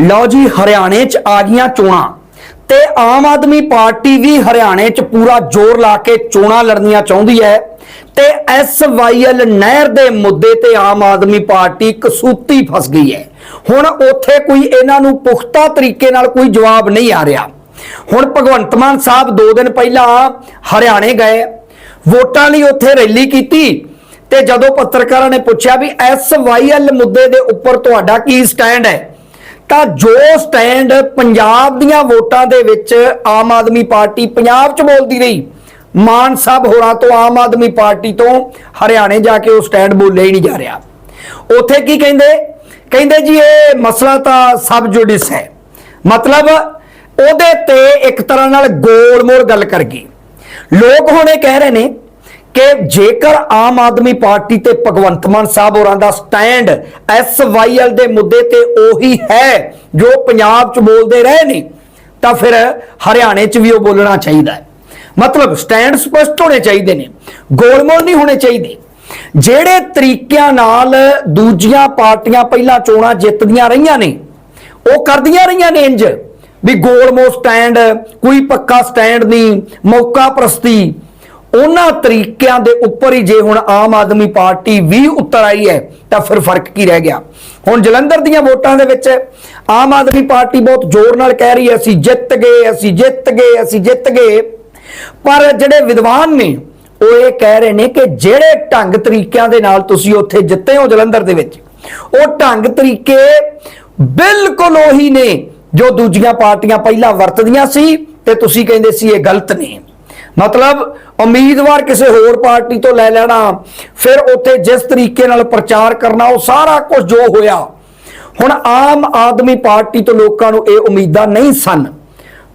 ਲਓ ਜੀ, ਹਰਿਆਣੇ 'ਚ ਆ ਗਈਆਂ ਚੋਣਾਂ। ਤੇ ਆਮ ਆਦਮੀ ਪਾਰਟੀ ਵੀ ਹਰਿਆਣੇ 'ਚ ਪੂਰਾ ਜ਼ੋਰ ਲਾ ਕੇ ਚੋਣਾਂ ਲੜਨੀਆਂ ਚਾਹੁੰਦੀ ਹੈ। ਤੇ ਐਸਵਾਈਐਲ ਨਹਿਰ ਦੇ ਮੁੱਦੇ ਤੇ ਆਮ ਆਦਮੀ ਪਾਰਟੀ ਕਸੂਤੀ ਫਸ ਗਈ ਹੈ। ਹੁਣ ਉੱਥੇ ਕੋਈ ਇਹਨਾਂ ਨੂੰ ਪੁਖਤਾ ਤਰੀਕੇ ਨਾਲ ਕੋਈ ਜਵਾਬ ਨਹੀਂ ਆ ਰਿਹਾ। ਹੁਣ ਭਗਵੰਤ ਮਾਨ ਸਾਹਿਬ 2 ਦਿਨ ਪਹਿਲਾਂ ਹਰਿਆਣੇ ਗਏ। ਵੋਟਾਂ ਲਈ ਉੱਥੇ ਰੈਲੀ ਕੀਤੀ। ਤੇ ਜਦੋਂ ਪੱਤਰਕਾਰਾਂ ਨੇ ਪੁੱਛਿਆ ਵੀ ਐਸਵਾਈਐਲ ਮੁੱਦੇ ਦੇ ਉੱਪਰ ਤੁਹਾਡਾ ਕੀ ਸਟੈਂਡ ਹੈ? ਤਾਂ ਜੋ ਸਟੈਂਡ ਪੰਜਾਬ ਦੀਆਂ ਵੋਟਾਂ ਦੇ ਵਿੱਚ ਆਮ ਆਦਮੀ ਪਾਰਟੀ ਪੰਜਾਬ 'ਚ ਬੋਲਦੀ ਰਹੀ। ਮਾਨ ਸਾਹਿਬ ਹੋਰਾਂ ਤੋਂ ਆਮ ਆਦਮੀ ਪਾਰਟੀ ਤੋਂ ਹਰਿਆਣੇ ਜਾ ਕੇ ਉਹ ਸਟੈਂਡ ਬੋਲੇ ਹੀ ਨਹੀਂ ਜਾ ਰਿਹਾ। ਉੱਥੇ ਕੀ ਕਹਿੰਦੇ? ਕਹਿੰਦੇ ਜੀ ਇਹ ਮਸਲਾ ਤਾਂ ਸਬ ਜੁਡਿਸ ਹੈ। ਮਤਲਬ ਉਹਦੇ ਤੇ ਇੱਕ ਤਰ੍ਹਾਂ ਨਾਲ ਗੋਲ-ਮੋਲ ਗੱਲ ਕਰ ਗਈ। ਲੋਕ ਹੁਣ ਇਹ ਕਹਿ ਰਹੇ ਨੇ ਕਿ ਜੇਕਰ ਆਮ ਆਦਮੀ ਪਾਰਟੀ ਤੇ ਭਗਵੰਤ ਮਾਨ ਸਾਹਿਬ ਹੋਰਾਂ ਦਾ ਸਟੈਂਡ ਐਸਵਾਈਐਲ ਦੇ ਮੁੱਦੇ ਤੇ ਉਹੀ ਹੈ, ਜੋ ਪੰਜਾਬ 'ਚ ਬੋਲਦੇ ਰਹੇ ਨੇ, ਤਾਂ ਫਿਰ ਹਰਿਆਣੇ 'ਚ ਵੀ ਉਹ ਬੋਲਣਾ ਚਾਹੀਦਾ ਹੈ। ਮਤਲਬ ਸਟੈਂਡ ਸਪਸ਼ਟ ਹੋਣੇ ਚਾਹੀਦੇ ਨੇ, ਗੋਲਮੋਲ ਨਹੀਂ ਹੋਣੇ ਚਾਹੀਦੇ। ਜਿਹੜੇ ਤਰੀਕਿਆਂ ਨਾਲ ਦੂਜੀਆਂ ਪਾਰਟੀਆਂ ਪਹਿਲਾਂ ਚੋਣਾਂ ਜਿੱਤਦੀਆਂ ਰਹੀਆਂ ਨੇ, ਉਹ ਕਰਦੀਆਂ ਰਹੀਆਂ ਨੇ ਇੰਜ ਵੀ ਗੋਲਮੋ ਸਟੈਂਡ, ਕੋਈ ਪੱਕਾ ਸਟੈਂਡ ਨਹੀਂ, ਮੌਕਾ ਪ੍ਰਸਤੀ ਉਹਨਾਂ ਤਰੀਕਿਆਂ ਦੇ ਉੱਪਰ ਹੀ ਜੇ ਹੁਣ ਆਮ ਆਦਮੀ ਪਾਰਟੀ ਵੀ ਉੱਤਰ ਆਈ ਹੈ, ਤਾਂ ਫਿਰ ਫ਼ਰਕ ਕੀ ਰਹਿ ਗਿਆ? ਹੁਣ ਜਲੰਧਰ ਦੀਆਂ ਵੋਟਾਂ ਦੇ ਵਿੱਚ ਆਮ ਆਦਮੀ ਪਾਰਟੀ ਬਹੁਤ ਜ਼ੋਰ ਨਾਲ ਕਹਿ ਰਹੀ ਹੈ, ਅਸੀਂ ਜਿੱਤ ਗਏ, ਅਸੀਂ ਜਿੱਤ ਗਏ, ਅਸੀਂ ਜਿੱਤ ਗਏ। ਪਰ ਜਿਹੜੇ ਵਿਦਵਾਨ ਨੇ, ਉਹ ਇਹ ਕਹਿ ਰਹੇ ਨੇ ਕਿ ਜਿਹੜੇ ਢੰਗ ਤਰੀਕਿਆਂ ਦੇ ਨਾਲ ਤੁਸੀਂ ਉੱਥੇ ਜਿੱਤੇ ਹੋ ਜਲੰਧਰ ਦੇ ਵਿੱਚ, ਉਹ ਢੰਗ ਤਰੀਕੇ ਬਿਲਕੁਲ ਉਹੀ ਨੇ ਜੋ ਦੂਜੀਆਂ ਪਾਰਟੀਆਂ ਪਹਿਲਾਂ ਵਰਤਦੀਆਂ ਸੀ ਤੇ ਤੁਸੀਂ ਕਹਿੰਦੇ ਸੀ ਇਹ ਗਲਤ ਨੇ। ਮਤਲਬ ਉਮੀਦਵਾਰ ਕਿਸੇ ਹੋਰ ਪਾਰਟੀ ਤੋਂ ਲੈ ਲੈਣਾ, ਫਿਰ ਉੱਥੇ ਜਿਸ ਤਰੀਕੇ ਨਾਲ ਪ੍ਰਚਾਰ ਕਰਨਾ, ਉਹ ਸਾਰਾ ਕੁਝ ਜੋ ਹੋਇਆ, ਹੁਣ ਆਮ ਆਦਮੀ ਪਾਰਟੀ ਤੋਂ ਲੋਕਾਂ ਨੂੰ ਇਹ ਉਮੀਦਾਂ ਨਹੀਂ ਸਨ।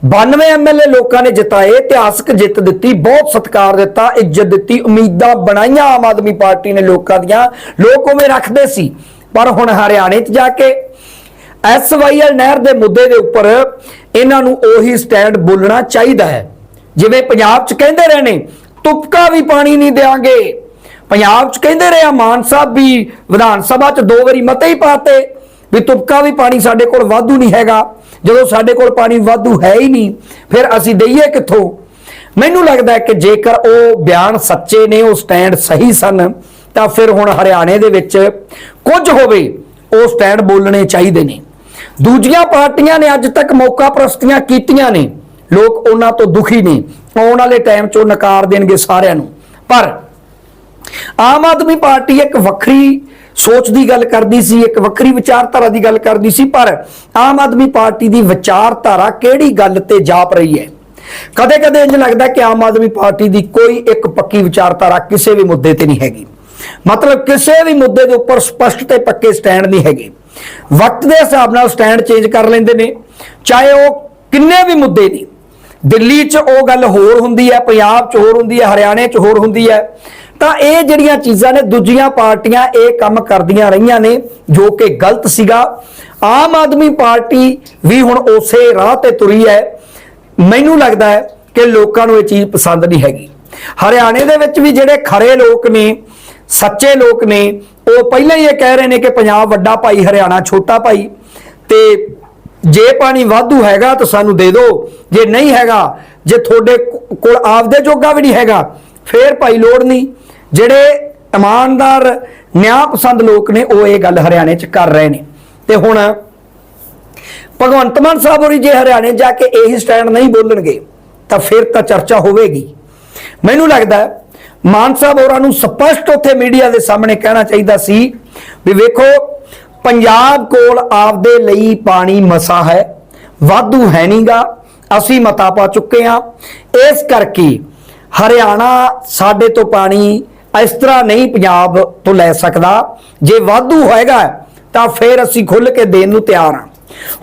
92 ਐਮਐਲਏ ਲੋਕਾਂ ਨੇ ਜਿਤਾਏ, ਇਤਿਹਾਸਕ ਜਿੱਤ ਦਿੱਤੀ, ਬਹੁਤ ਸਤਿਕਾਰ ਦਿੱਤਾ, ਇੱਜ਼ਤ ਦਿੱਤੀ, ਉਮੀਦਾਂ ਬਣਾਈਆਂ ਆਮ ਆਦਮੀ ਪਾਰਟੀ ਨੇ ਲੋਕਾਂ ਦੀਆਂ, ਲੋਕ ਉਵੇਂ ਰੱਖਦੇ ਸੀ। ਪਰ ਹੁਣ ਹਰਿਆਣੇ 'ਚ ਜਾ ਕੇ ਐਸਵਾਈਐਲ ਨਹਿਰ ਦੇ ਮੁੱਦੇ ਦੇ ਉੱਪਰ ਇਹਨਾਂ ਨੂੰ ਉਹੀ ਸਟੈਂਡ ਬੋਲਣਾ ਚਾਹੀਦਾ ਹੈ। ਜਿਵੇਂ ਪੰਜਾਬ 'ਚ ਕਹਿੰਦੇ ਰਹੇ ਨੇ, ਤੁਪਕਾ ਵੀ ਪਾਣੀ ਨਹੀਂ ਦੇਾਂਗੇ ਪੰਜਾਬ 'ਚ ਕਹਿੰਦੇ ਰਹੇ ਆ, ਮਾਨ ਸਾਹਿਬ ਵੀ ਵਿਧਾਨ ਸਭਾ 'ਚ ਦੋ ਵਾਰੀ ਮਤੇ ਹੀ ਪਾਤੇ ਵੀ ਤੁਪਕਾ ਵੀ ਪਾਣੀ ਸਾਡੇ ਕੋਲ ਵਾਧੂ ਨਹੀਂ ਹੈਗਾ। ਜਦੋਂ ਸਾਡੇ ਕੋਲ ਪਾਣੀ ਵਾਧੂ ਹੈ ਹੀ ਨਹੀਂ, ਫਿਰ ਅਸੀਂ ਦਈਏ ਕਿੱਥੋਂ? ਮੈਨੂੰ ਲੱਗਦਾ ਕਿ ਜੇਕਰ ਉਹ ਬਿਆਨ ਸੱਚੇ ਨੇ, ਉਹ ਸਟੈਂਡ ਸਹੀ ਸਨ, ਤਾਂ ਫਿਰ ਹੁਣ ਹਰਿਆਣੇ ਦੇ ਵਿੱਚ ਕੁਝ ਹੋਵੇ, ਉਹ ਸਟੈਂਡ ਬੋਲਣੇ ਚਾਹੀਦੇ ਨੇ। ਦੂਜੀਆਂ ਪਾਰਟੀਆਂ ਨੇ ਅੱਜ ਤੱਕ ਮੌਕਾ ਪ੍ਰਸਤੀਆਂ ਕੀਤੀਆਂ ਨੇ। ਲੋਕ ਉਹਨਾਂ ਤੋਂ ਦੁਖੀ ਨੇ ਆਉਣ ਵਾਲੇ ਟਾਈਮ 'ਚ ਉਹ ਨਕਾਰ ਦੇਣਗੇ ਸਾਰਿਆਂ ਨੂੰ। ਪਰ ਆਮ ਆਦਮੀ ਪਾਰਟੀ ਇੱਕ ਵੱਖਰੀ ਸੋਚ ਦੀ ਗੱਲ ਕਰਦੀ ਸੀ, ਇੱਕ ਵੱਖਰੀ ਵਿਚਾਰਧਾਰਾ ਦੀ ਗੱਲ ਕਰਦੀ ਸੀ, ਪਰ ਆਮ ਆਦਮੀ ਪਾਰਟੀ ਦੀ ਵਿਚਾਰਧਾਰਾ ਕਿਹੜੀ ਗੱਲ ਤੇ ਜਾਪ ਰਹੀ ਹੈ? ਕਦੇ-ਕਦੇ ਇੰਜ ਲੱਗਦਾ ਕਿ ਆਮ ਆਦਮੀ ਪਾਰਟੀ ਦੀ ਕੋਈ ਇੱਕ ਪੱਕੀ ਵਿਚਾਰਧਾਰਾ ਕਿਸੇ ਵੀ ਮੁੱਦੇ ਤੇ ਨਹੀਂ ਹੈਗੀ। ਮਤਲਬ ਕਿਸੇ ਵੀ ਮੁੱਦੇ ਦੇ ਉੱਪਰ ਸਪਸ਼ਟ ਤੇ ਪੱਕੇ ਸਟੈਂਡ ਨਹੀਂ ਹੈਗੇ। ਵਕਤ ਦੇ ਹਿਸਾਬ ਨਾਲ ਸਟੈਂਡ ਚੇਂਜ ਕਰ ਲੈਂਦੇ ਨੇ, ਚਾਹੇ ਉਹ ਕਿੰਨੇ ਵੀ ਮੁੱਦੇ ਨੇ। ਦਿੱਲੀ 'ਚ ਉਹ ਗੱਲ ਹੋਰ ਹੁੰਦੀ ਹੈ, ਪੰਜਾਬ 'ਚ ਹੋਰ ਹੁੰਦੀ ਹੈ, ਹਰਿਆਣੇ 'ਚ ਹੋਰ ਹੁੰਦੀ ਹੈ। ਤਾਂ ਇਹ ਜਿਹੜੀਆਂ ਚੀਜ਼ਾਂ ਨੇ, ਦੂਜੀਆਂ ਪਾਰਟੀਆਂ ਇਹ ਕੰਮ ਕਰਦੀਆਂ ਰਹੀਆਂ ਨੇ, ਜੋ ਕਿ ਗਲਤ ਸੀਗਾ। ਆਮ ਆਦਮੀ ਪਾਰਟੀ ਵੀ ਹੁਣ ਉਸੇ ਰਾਹ ਤੇ ਤੁਰੀ ਹੈ। ਮੈਨੂੰ ਲੱਗਦਾ ਹੈ ਕਿ ਲੋਕਾਂ ਨੂੰ ਇਹ ਚੀਜ਼ ਪਸੰਦ ਨਹੀਂ ਹੈਗੀ। ਹਰਿਆਣੇ ਦੇ ਵਿੱਚ ਵੀ ਜਿਹੜੇ ਖਰੇ ਲੋਕ ਨੇ, ਸੱਚੇ ਲੋਕ ਨੇ, ਉਹ ਪਹਿਲਾਂ ਹੀ ਇਹ ਕਹਿ ਰਹੇ ਨੇ ਕਿ ਪੰਜਾਬ ਵੱਡਾ ਭਾਈ, ਹਰਿਆਣਾ ਛੋਟਾ ਭਾਈ। ਤੇ ਜੇ ਪਾਣੀ ਵਾਧੂ ਹੈਗਾ ਤਾਂ ਸਾਨੂੰ ਦੇ ਦਿਓ। ਜੇ ਨਹੀਂ ਹੈਗਾ, ਜੇ ਤੁਹਾਡੇ ਕੋਲ ਆਪਦੇ ਜੋਗਾ ਵੀ ਨਹੀਂ ਹੈਗਾ, ਫੇਰ ਭਾਈ ਲੋੜ ਨਹੀਂ। ਜਿਹੜੇ ਇਮਾਨਦਾਰ ਨਿਆਂ ਪਸੰਦ ਲੋਕ ਨੇ, ਉਹ ਇਹ ਗੱਲ ਹਰਿਆਣੇ 'ਚ ਕਰ ਰਹੇ ਨੇ। ਤੇ ਹੁਣ ਭਗਵੰਤ ਮਾਨ ਸਾਹਿਬ ਹੋਰੀ ਜੇ ਹਰਿਆਣੇ ਜਾ ਕੇ ਇਹੀ ਸਟੈਂਡ ਨਹੀਂ ਬੋਲਣਗੇ, ਤਾਂ ਫਿਰ ਤਾਂ ਚਰਚਾ ਹੋਵੇਗੀ। ਮੈਨੂੰ ਲੱਗਦਾ ਮਾਨ ਸਾਹਿਬ ਹੋਰਾਂ ਨੂੰ ਸਪਸ਼ਟ ਉੱਥੇ ਮੀਡੀਆ ਦੇ ਸਾਹਮਣੇ ਕਹਿਣਾ ਚਾਹੀਦਾ ਸੀ ਵੀ ਵੇਖੋ ਪੰਜਾਬ ਕੋਲ ਆਪਦੇ ਲਈ ਪਾਣੀ ਮਸਾ ਹੈ, ਵਾਧੂ ਹੈ ਨਹੀਂਗਾ ਅਸੀਂ ਮਤਾ ਪਾ ਚੁੱਕੇ ਹਾਂ। ਇਸ ਕਰਕੇ ਹਰਿਆਣਾ ਸਾਡੇ ਤੋਂ ਪਾਣੀ ਇਸ ਤਰ੍ਹਾਂ ਨਹੀਂ ਪੰਜਾਬ ਤੋਂ ਲੈ ਸਕਦਾ। ਜੇ ਵਾਧੂ ਹੋਏਗਾ ਤਾਂ ਫਿਰ ਅਸੀਂ ਖੁੱਲ ਕੇ ਦੇਣ ਨੂੰ ਤਿਆਰ ਹਾਂ।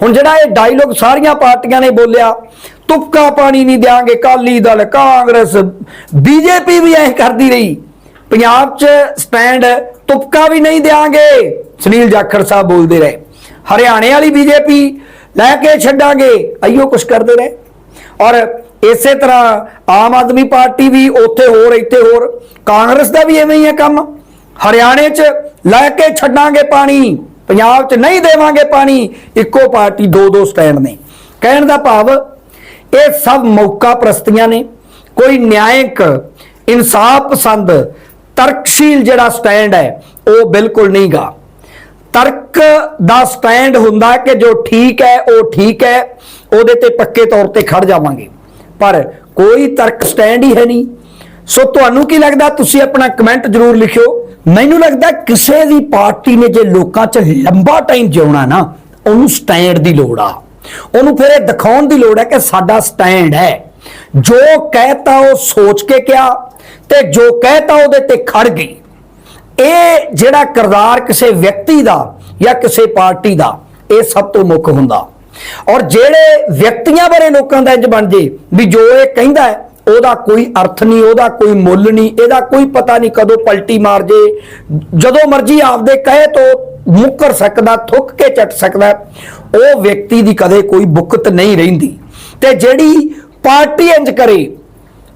ਹੁਣ ਜਿਹੜਾ ਇਹ ਡਾਇਲੋਗ ਸਾਰੀਆਂ ਪਾਰਟੀਆਂ ਨੇ ਬੋਲਿਆ ਤੁਪਕਾ ਪਾਣੀ ਨਹੀਂ ਦਿਆਂਗੇ ਕਾਲੀ ਦਲ, ਕਾਂਗਰਸ, ਬੀਜੇਪੀ ਵੀ ਐਂ ਕਰਦੀ ਰਹੀ। ਪੰਜਾਬ 'ਚ ਸਟੈਂਡ ਤੁਪਕਾ ਵੀ ਨਹੀਂ ਦਿਆਂਗੇ। ਸੁਨੀਲ ਜਾਖੜ ਸਾਹਿਬ ਬੋਲਦੇ ਰਹੇ। ਹਰਿਆਣੇ ਵਾਲੀ ਬੀਜੇਪੀ ਲੈ ਕੇ ਛੱਡਾਂਗੇ। ਅਈਓ ਕੁਛ ਕਰਦੇ ਰਹੇ। ਔਰ ਇਸੇ ਤਰ੍ਹਾਂ ਆਮ ਆਦਮੀ ਪਾਰਟੀ ਵੀ ਉੱਥੇ ਹੋਰ, ਇੱਥੇ ਹੋਰ। ਕਾਂਗਰਸ ਦਾ ਵੀ ਐਵੇਂ ਹੀ ਹੈ ਕੰਮ। ਹਰਿਆਣੇ 'ਚ ਲੈ ਕੇ ਛੱਡਾਂਗੇ ਪਾਣੀ। ਪੰਜਾਬ 'ਚ ਨਹੀਂ ਦੇਵਾਂਗੇ ਪਾਣੀ। ਇੱਕੋ ਪਾਰਟੀ ਦੋ ਦੋ ਸਟੈਂਡ ਨੇ। ਕਹਿਣ ਦਾ ਭਾਵ, ਇਹ ਸਭ ਮੌਕਾ ਪ੍ਰਸਤੀਆਂ ਨੇ। ਕੋਈ ਨਿਆਇਕ, ਇਨਸਾਫ ਪਸੰਦ ਤਰਕਸ਼ੀਲ ਜਿਹੜਾ ਸਟੈਂਡ ਹੈ, ਉਹ ਬਿਲਕੁਲ ਨਹੀਂਗਾ ਤਰਕ ਦਾ ਸਟੈਂਡ ਹੁੰਦਾ ਕਿ ਜੋ ਠੀਕ ਹੈ, ਉਹ ਠੀਕ ਹੈ, ਉਹਦੇ ਤੇ ਪੱਕੇ ਤੌਰ ਤੇ ਖੜ ਜਾਵਾਂਗੇ। ਪਰ ਕੋਈ ਤਰਕ ਸਟੈਂਡ ਹੀ ਹੈ ਨਹੀਂ। ਸੋ ਤੁਹਾਨੂੰ ਕੀ ਲੱਗਦਾ? ਤੁਸੀਂ ਆਪਣਾ ਕਮੈਂਟ ਜ਼ਰੂਰ ਲਿਖਿਓ। ਮੈਨੂੰ ਲੱਗਦਾ ਕਿਸੇ ਵੀ ਪਾਰਟੀ ਨੇ ਜੇ ਲੋਕਾਂ 'ਚ ਲੰਬਾ ਟਾਈਮ ਜਿਉਣਾ ਨਾ, ਉਹਨੂੰ ਸਟੈਂਡ ਦੀ ਲੋੜ ਆ। ਉਹਨੂੰ ਫਿਰ ਇਹ ਦਿਖਾਉਣ ਦੀ ਲੋੜ ਹੈ ਕਿ ਸਾਡਾ ਸਟੈਂਡ ਹੈ। ਜੋ ਕਹਿਤਾ ਉਹ ਸੋਚ ਕੇ ਕਿਹਾ ਤੇ ਜੋ ਕਹਿਤਾ ਉਹਦੇ ਤੇ ਖੜ ਗਈ। ਇਹ ਜਿਹੜਾ ਕਿਰਦਾਰ ਕਿਸੇ ਵਿਅਕਤੀ ਦਾ ਜਾਂ ਕਿਸੇ ਪਾਰਟੀ ਦਾ, ਇਹ ਸਭ ਤੋਂ ਮੁੱਖ ਹੁੰਦਾ। ਔਰ ਜਿਹੜੇ ਵਿਅਕਤੀਆਂ ਬਾਰੇ ਲੋਕਾਂ ਦਾ ਇੰਜ ਬਣ ਜੇ ਵੀ ਜੋ ਇਹ ਕਹਿੰਦਾ ਹੈ, ਉਹਦਾ ਕੋਈ ਅਰਥ ਨਹੀਂ, ਉਹਦਾ ਕੋਈ ਮੁੱਲ ਨਹੀਂ, ਇਹਦਾ ਕੋਈ ਪਤਾ ਨਹੀਂ ਕਦੋਂ ਪਲਟੀ ਮਾਰ ਜੇ, ਜਦੋਂ ਮਰਜ਼ੀ ਆਪਦੇ ਕਹੇ ਤੋਂ ਮੁੱਕਰ ਸਕਦਾ, ਥੁੱਕ ਕੇ ਚੱਟ ਸਕਦਾ, ਉਹ ਵਿਅਕਤੀ ਦੀ ਕਦੇ ਕੋਈ ਬੁੱਕਤ ਨਹੀਂ ਰਹਿੰਦੀ। ਤੇ ਜਿਹੜੀ ਪਾਰਟੀ ਇੰਜ ਕਰੇ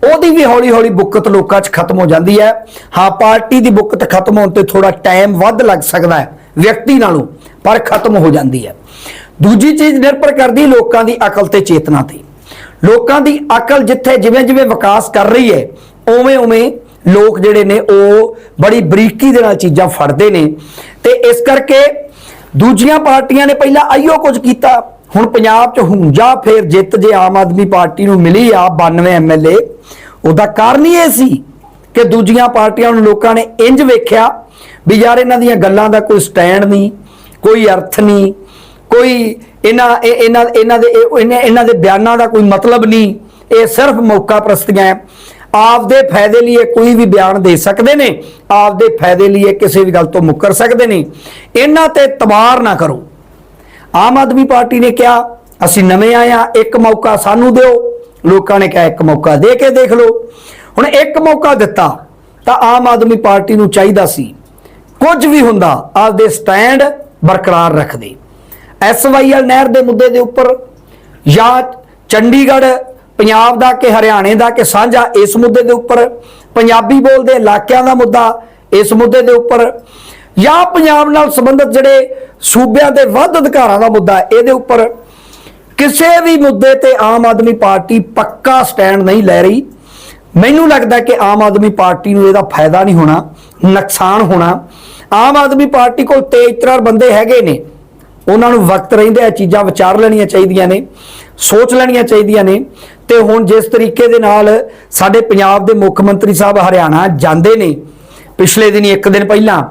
ਉਹਦੀ ਵੀ ਹੌਲੀ ਹੌਲੀ ਬੁੱਕਤ ਲੋਕਾਂ 'ਚ ਖਤਮ ਹੋ ਜਾਂਦੀ ਹੈ। ਹਾਂ, ਪਾਰਟੀ ਦੀ ਬੁੱਕਤ ਖਤਮ ਹੋਣ ਤੇ ਥੋੜਾ ਟਾਈਮ ਵੱਧ ਲੱਗ ਸਕਦਾ ਹੈ, ਵਿਅਕਤੀ ਨਾਲੋਂ, ਪਰ ਖਤਮ ਹੋ ਜਾਂਦੀ ਹੈ। ਦੂਜੀ ਚੀਜ਼ ਨਿਰਭਰ ਕਰਦੀ ਲੋਕਾਂ ਦੀ ਅਕਲ ਤੇ ਚੇਤਨਾ ਤੇ। ਲੋਕਾਂ ਦੀ ਅਕਲ ਜਿੱਥੇ ਜਿਵੇਂ ਜਿਵੇਂ ਵਿਕਾਸ ਕਰ ਰਹੀ ਹੈ, ਉਵੇਂ ਉਵੇਂ ਲੋਕ ਜਿਹੜੇ ਨੇ, ਉਹ ਬੜੀ ਬਰੀਕੀ ਦੇ ਨਾਲ ਚੀਜ਼ਾਂ ਫੜਦੇ ਨੇ। ਤੇ ਇਸ ਕਰਕੇ ਦੂਜੀਆਂ ਪਾਰਟੀਆਂ ਨੇ ਪਹਿਲਾਂ ਆਈਓ ਕੁਝ ਕੀਤਾ। ਹੁਣ ਪੰਜਾਬ 'ਚ ਹੁੰਜਾ ਫੇਰ ਜਿੱਤ ਜੇ ਆਮ ਆਦਮੀ ਪਾਰਟੀ ਨੂੰ ਮਿਲੀ ਆ 92 ਐਮਐਲਏ ਉਹਦਾ ਕਾਰਨ ਹੀ ਇਹ ਸੀ ਕਿ ਦੂਜੀਆਂ ਪਾਰਟੀਆਂ ਨੂੰ ਲੋਕਾਂ ਨੇ ਇੰਜ ਵੇਖਿਆ ਵੀ ਯਾਰ ਇਹਨਾਂ ਦੀਆਂ ਗੱਲਾਂ ਦਾ ਕੋਈ ਸਟੈਂਡ ਨਹੀਂ, ਕੋਈ ਅਰਥ ਨਹੀਂ, ਕੋਈ ਇਹਨਾਂ, ਇਹ- ਇਹਨਾਂ ਇਹਨਾਂ ਦੇ ਇਹਨਾਂ ਇਹਨਾਂ ਦੇ ਬਿਆਨਾਂ ਦਾ ਕੋਈ ਮਤਲਬ ਨਹੀਂ। ਇਹ ਸਿਰਫ ਮੌਕਾ ਪ੍ਰਸਤੀਆਂ ਹੈ। ਆਪਦੇ ਫਾਇਦੇ ਲਈ ਕੋਈ ਵੀ ਬਿਆਨ ਦੇ ਸਕਦੇ ਨੇ, ਆਪਦੇ ਫਾਇਦੇ ਲਈ ਕਿਸੇ ਵੀ ਗੱਲ ਤੋਂ ਮੁੱਕਰ ਸਕਦੇ ਨੇ। ਇਹਨਾਂ ਤੇ ਤਬਾਰ ਨਾ ਕਰੋ। ਆਮ ਆਦਮੀ ਪਾਰਟੀ ਨੇ ਕਿਹਾ, ਅਸੀਂ ਨਵੇਂ ਆਏ ਆ ਇੱਕ ਮੌਕਾ ਸਾਨੂੰ ਦਿਓ। ਲੋਕਾਂ ਨੇ ਕਿਹਾ, ਇੱਕ ਮੌਕਾ ਦੇ ਕੇ ਦੇਖ ਲਓ। ਹੁਣ ਇੱਕ ਮੌਕਾ ਦਿੱਤਾ, ਤਾਂ ਆਮ ਆਦਮੀ ਪਾਰਟੀ ਨੂੰ ਚਾਹੀਦਾ ਸੀ, ਕੁਝ ਵੀ ਹੁੰਦਾ, ਆਪਦੇ ਸਟੈਂਡ ਬਰਕਰਾਰ ਰੱਖਦੇ। ਐਸਵਾਈਐਲ ਨਹਿਰ ਦੇ ਮੁੱਦੇ ਦੇ ਉੱਪਰ, ਜਾਂ ਚੰਡੀਗੜ੍ਹ, ਪੰਜਾਬ ਦਾ ਕਿ ਹਰਿਆਣੇ ਦਾ ਕਿ ਸਾਂਝਾ, ਇਸ ਮੁੱਦੇ ਦੇ ਉੱਪਰ, ਪੰਜਾਬੀ ਬੋਲਦੇ ਇਲਾਕਿਆਂ ਦਾ ਮੁੱਦਾ, ਇਸ ਮੁੱਦੇ ਦੇ ਉੱਪਰ ਜਾਂ ਪੰਜਾਬ ਨਾਲ ਸੰਬੰਧਿਤ ਜਿਹੜੇ ਸੂਬਿਆਂ ਦੇ ਵੱਧ ਅਧਿਕਾਰਾਂ ਦਾ ਮੁੱਦਾ ਇਹਦੇ ਉੱਪਰ ਕਿਸੇ ਵੀ ਮੁੱਦੇ ਤੇ ਆਮ ਆਦਮੀ ਪਾਰਟੀ ਪੱਕਾ ਸਟੈਂਡ ਨਹੀਂ ਲੈ ਰਹੀ। ਮੈਨੂੰ ਲੱਗਦਾ ਕਿ ਆਮ ਆਦਮੀ ਪਾਰਟੀ ਨੂੰ ਇਹਦਾ ਫਾਇਦਾ ਨਹੀਂ ਹੋਣਾ, ਨੁਕਸਾਨ ਹੋਣਾ। ਆਮ ਆਦਮੀ ਪਾਰਟੀ ਕੋਲ ਤੇਜ਼ ਤਰਾਰ ਬੰਦੇ ਹੈਗੇ ਨੇ। ਉਹਨਾਂ ਨੂੰ ਵਕਤ ਰਹਿੰਦੇ ਆ ਚੀਜ਼ਾਂ ਵਿਚਾਰ ਲੈਣੀਆਂ ਚਾਹੀਦੀਆਂ ਨੇ, ਸੋਚ ਲੈਣੀਆਂ ਚਾਹੀਦੀਆਂ ਨੇ। ਤੇ ਹੁਣ ਜਿਸ ਤਰੀਕੇ ਦੇ ਨਾਲ ਸਾਡੇ ਪੰਜਾਬ ਦੇ ਮੁੱਖ ਮੰਤਰੀ ਸਾਹਿਬ ਹਰਿਆਣਾ ਜਾਂਦੇ ਨੇ ਪਿਛਲੇ ਦਿਨੀ ਇੱਕ ਦਿਨ ਪਹਿਲਾਂ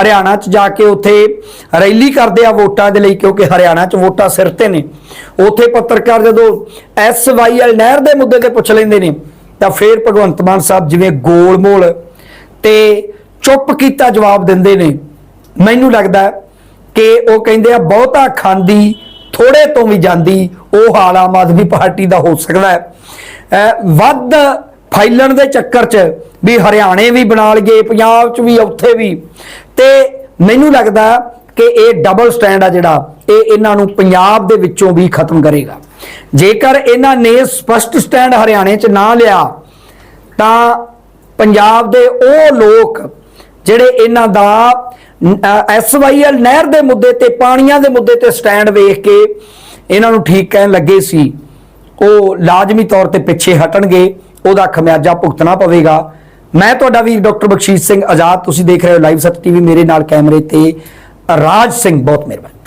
ਹਰਿਆਣਾ 'ਚ ਜਾ ਕੇ ਉੱਥੇ ਰੈਲੀ ਕਰਦੇ ਆ ਵੋਟਾਂ ਦੇ ਲਈ, ਕਿਉਂਕਿ ਹਰਿਆਣਾ 'ਚ ਵੋਟਾਂ ਸਿਰ ਤੇ ਨੇ। ਉੱਥੇ ਪੱਤਰਕਾਰ ਜਦੋਂ ਐਸਵਾਈਐਲ ਨਹਿਰ ਦੇ ਮੁੱਦੇ ਤੇ ਪੁੱਛ ਲੈਂਦੇ ਨੇ, ਤਾਂ ਫੇਰ ਭਗਵੰਤ ਮਾਨ ਸਾਹਿਬ ਜਿਵੇਂ ਗੋਲ-ਮੋਲ ਤੇ ਚੁੱਪ ਕੀਤਾ ਜਵਾਬ ਦਿੰਦੇ ਨੇ। ਮੈਨੂੰ ਲੱਗਦਾ ਕਿ ਉਹ ਕਹਿੰਦੇ ਆ, ਬਹੁਤਾ ਖਾਂਦੀ, ਥੋੜੇ ਤੋਂ ਵੀ ਜਾਂਦੀ, ਉਹ ਹਾਲ ਆਮ ਆਦਮੀ ਪਾਰਟੀ ਦਾ ਹੋ ਸਕਦਾ ਹੈ। ਵੱਧ ਫੈਲਣ ਦੇ ਚੱਕਰ 'ਚ ਵੀ ਹਰਿਆਣੇ ਵੀ ਬਣਾ ਲਈਏ, ਪੰਜਾਬ 'ਚ ਵੀ, ਉੱਥੇ ਵੀ। ਤੇ ਮੈਨੂੰ ਲੱਗਦਾ ਕਿ ਇਹ ਡਬਲ ਸਟੈਂਡ ਆ ਜਿਹੜਾ, ਇਹ ਇਹਨਾਂ ਨੂੰ ਪੰਜਾਬ ਦੇ ਵਿੱਚੋਂ ਵੀ ਖਤਮ ਕਰੇਗਾ। ਜੇਕਰ ਇਹਨਾਂ ਨੇ ਸਪਸ਼ਟ ਸਟੈਂਡ ਹਰਿਆਣੇ 'ਚ ਨਾ ਲਿਆ, ਤਾਂ ਪੰਜਾਬ ਦੇ ਉਹ ਲੋਕ ਜਿਹੜੇ ਇਹਨਾਂ ਦਾ ਐਸਵਾਈਐਲ ਨਹਿਰ ਦੇ ਮੁੱਦੇ ਤੇ, ਪਾਣੀਆਂ ਦੇ ਮੁੱਦੇ ਤੇ ਸਟੈਂਡ ਵੇਖ ਕੇ ਇਹਨਾਂ ਨੂੰ ਠੀਕ ਕਹਿਣ ਲੱਗੇ ਸੀ, ਉਹ ਲਾਜ਼ਮੀ ਤੌਰ ਤੇ ਪਿੱਛੇ ਹਟਣਗੇ। ਉਹਦਾ ਖਮਿਆਜਾ ਭੁਗਤਣਾ ਪਵੇਗਾ। ਮੈਂ ਤੁਹਾਡਾ ਵੀਰ ਡਾਕਟਰ ਬਖਸ਼ੀਸ਼ ਸਿੰਘ ਆਜ਼ਾਦ, ਤੁਸੀਂ ਦੇਖ ਰਹੇ ਹੋ ਲਾਈਵ ਸੱਤ ਟੀਵੀ ਮੇਰੇ ਨਾਲ ਕੈਮਰੇ ਤੇ ਰਾਜ ਸਿੰਘ, ਬਹੁਤ ਮਿਹਰਬਾਨੀ।